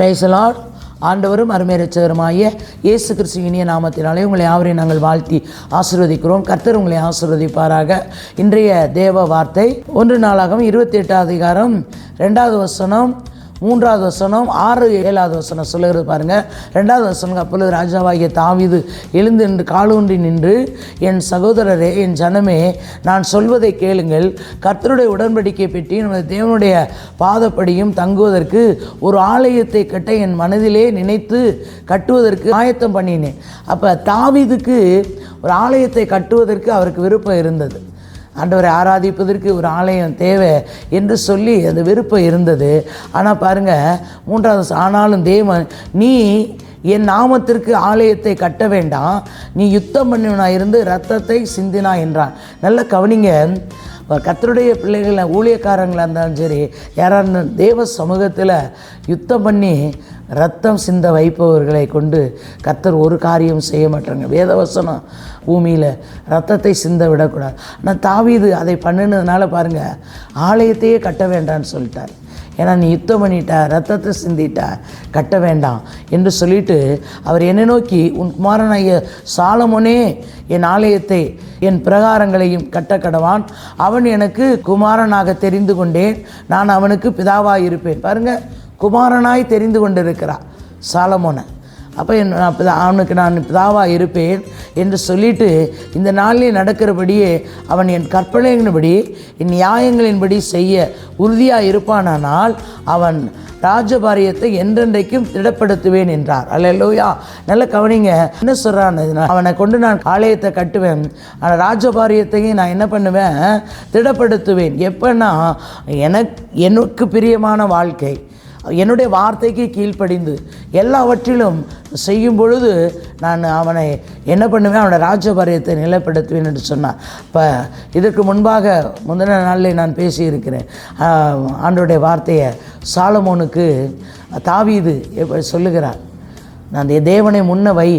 பிரைசலால் ஆண்டவரும் அருமையரட்சகருமாகிய இயேசு கிறிஸ்து இனிய நாமத்தினாலே உங்களை யாவரையும் நாங்கள் வாழ்த்தி ஆசிர்வதிக்கிறோம். கர்த்தர் உங்களை ஆசிர்வதிப்பாராக. இன்றைய தேவ வார்த்தை ஒன்று நாளாகவும் இருபத்தி எட்டாவது அதிகாரம் ரெண்டாவது வசனம் மூன்றாவது வசனம் ஆறு ஏழாவது வசனம் சொல்லுகிறது பாருங்க. ரெண்டாவது வசனம் அப்பொழுது ராஜாவாகிய தாவிது எழுந்து நின்று காலூன்றி நின்று என் சகோதரரே என் ஜனமே நான் சொல்வதை கேளுங்கள். கர்த்தருடைய உடன்படிக்கை பெட்டி நமது தேவனுடைய பாதப்படியும் தங்குவதற்கு ஒரு ஆலயத்தை கட்ட என் மனதிலே நினைத்து கட்டுவதற்கு ஆயத்தம் பண்ணினேன். அப்போ தாவிதுக்கு ஒரு ஆலயத்தை கட்டுவதற்கு அவருக்கு விருப்பம் இருந்தது. ஆண்டவரை ஆராதிப்பதற்கு ஒரு ஆலயம் தேவை என்று சொல்லி அந்த விருப்பம் இருந்தது. ஆனால் பாருங்கள் மூன்றாவது ஆனாலும் தேவன் நீ என் நாமத்திற்கு ஆலயத்தை கட்ட வேண்டாம். நீ யுத்தம் பண்ணினா இருந்து ரத்தத்தை சிந்தினா என்றான். நல்ல கவனிங்க கத்தருடைய பிள்ளைகளை ஊழியக்காரங்களாக இருந்தாலும் சரி யாராவது தேவ சமூகத்தில் யுத்தம் பண்ணி ரத்தம் சிந்த வைப்பவர்களை கொண்டு கத்தர் ஒரு காரியம் செய்ய மாட்டாங்க வேதவசனம் பூமியில் ரத்தத்தை சிந்த விடக்கூடாது. ஆனால் தாவீது அதை பண்ணினதுனால பாருங்கள் ஆலயத்தையே கட்ட வேண்டாம்னு சொல்லிட்டார். ஏன்னா நீ யுத்தம் பண்ணிட்ட ரத்தத்தை சிந்திட்ட கட்ட வேண்டாம் என்று சொல்லிட்டு அவர் என்னை நோக்கி உன் குமாரனாகிய சாலமோனே என் ஆலயத்தை என் பிரகாரங்களையும் கட்ட கடவான். அவன் எனக்கு குமாரனாக தெரிந்து கொண்டேன். நான் அவனுக்கு பிதாவாக இருப்பேன் பாருங்க குமாரனாய் தெரிந்து கொண்டிருக்கிறார் சாலமோனை. அப்போ என் நான் அவனுக்கு நான் பிதாவாக இருப்பேன் என்று சொல்லிட்டு இந்த நாளில் நடக்கிறபடியே அவன் என் கற்பனைகளின்படி என் நியாயங்களின்படி செய்ய உறுதியாக இருப்பானானால் அவன் ராஜபாரியத்தை என்றென்றைக்கும் திடப்படுத்துவேன் என்றார். அல்லையா நல்ல கவனிங்க. என்ன சொல்கிறான் அவனை கொண்டு நான் ஆலயத்தை கட்டுவேன். ஆனால் ராஜபாரியத்தையும் நான் என்ன பண்ணுவேன்? திடப்படுத்துவேன். எப்பன்னா எனக்கு எனக்கு பிரியமான வாழ்க்கை. என்னுடைய வார்த்தைக்கு கீழ்ப்படிந்து எல்லாவற்றிலும் செய்யும் பொழுது நான் அவனை என்ன பண்ணுவேன்? அவனை ராஜபாரியத்தை நிலைப்படுத்துவேன் என்று சொன்னான். இப்போ இதற்கு முன்பாக முந்தின நாளில் நான் பேசியிருக்கிறேன். ஆண்டோடைய வார்த்தையை சாலமோனுக்கு தாவீது எப்படி சொல்லுகிறார். நான் என் தேவனை முன்ன வை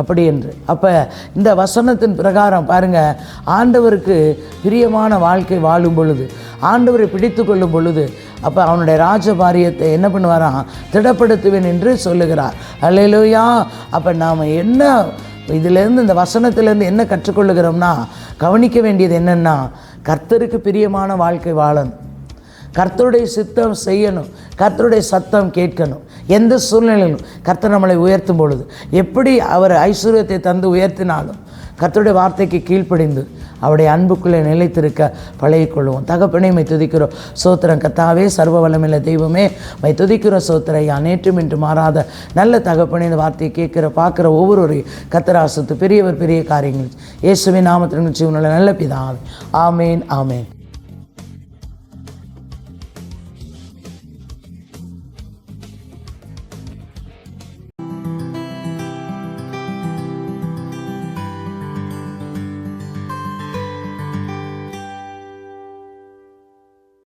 அப்படி என்று. அப்போ இந்த வசனத்தின் பிரகாரம் பாருங்கள் ஆண்டவருக்கு பிரியமான வாழ்க்கை வாழும் பொழுது ஆண்டவரை பிடித்து கொள்ளும் பொழுது அப்போ அவனுடைய ராஜபாரியத்தை என்ன பண்ணுவாராம்? திடப்படுத்துவேன் என்று சொல்லுகிறார். அல்லையிலோயா அப்போ நாம் என்ன இதிலேருந்து இந்த வசனத்திலேருந்து என்ன கற்றுக்கொள்ளுகிறோம்னா கவனிக்க வேண்டியது என்னென்னா கர்த்தருக்கு பிரியமான வாழ்க்கை வாழணும். கர்த்தருடைய சித்தம் செய்யணும். கர்த்தருடைய சத்தம் கேட்கணும். எந்த சூழ்நிலையிலும் கர்த்தர் நம்மளை உயர்த்தும் பொழுது. எப்படி அவர் ஐஸ்வர்யத்தை தந்து உயர்த்தினாலும் கர்த்தருடைய வார்த்தைக்கு கீழ்ப்படிந்து அவருடைய அன்புக்குள்ளே நிலைத்திருக்க பழகிக்கொள்வோம் தகப்பனே மை துதிக்கிறோம். சோத்திரம் கத்தாவே சர்வ வல்லமில்ல தெய்வமே மை துதிக்கிறோம் சோத்திரையா நேற்றும் இன்று மாறாத நல்ல தகப்பனே இந்த வார்த்தையை கேட்குற பார்க்குற ஒவ்வொருவரையும் கத்தராசத்து பெரியவர் பெரிய காரியங்கள் இயேசுவின் நாமத்தின் ஜீவனுள்ள நல்ல பிதாவே. ஆமேன் ஆமேன்.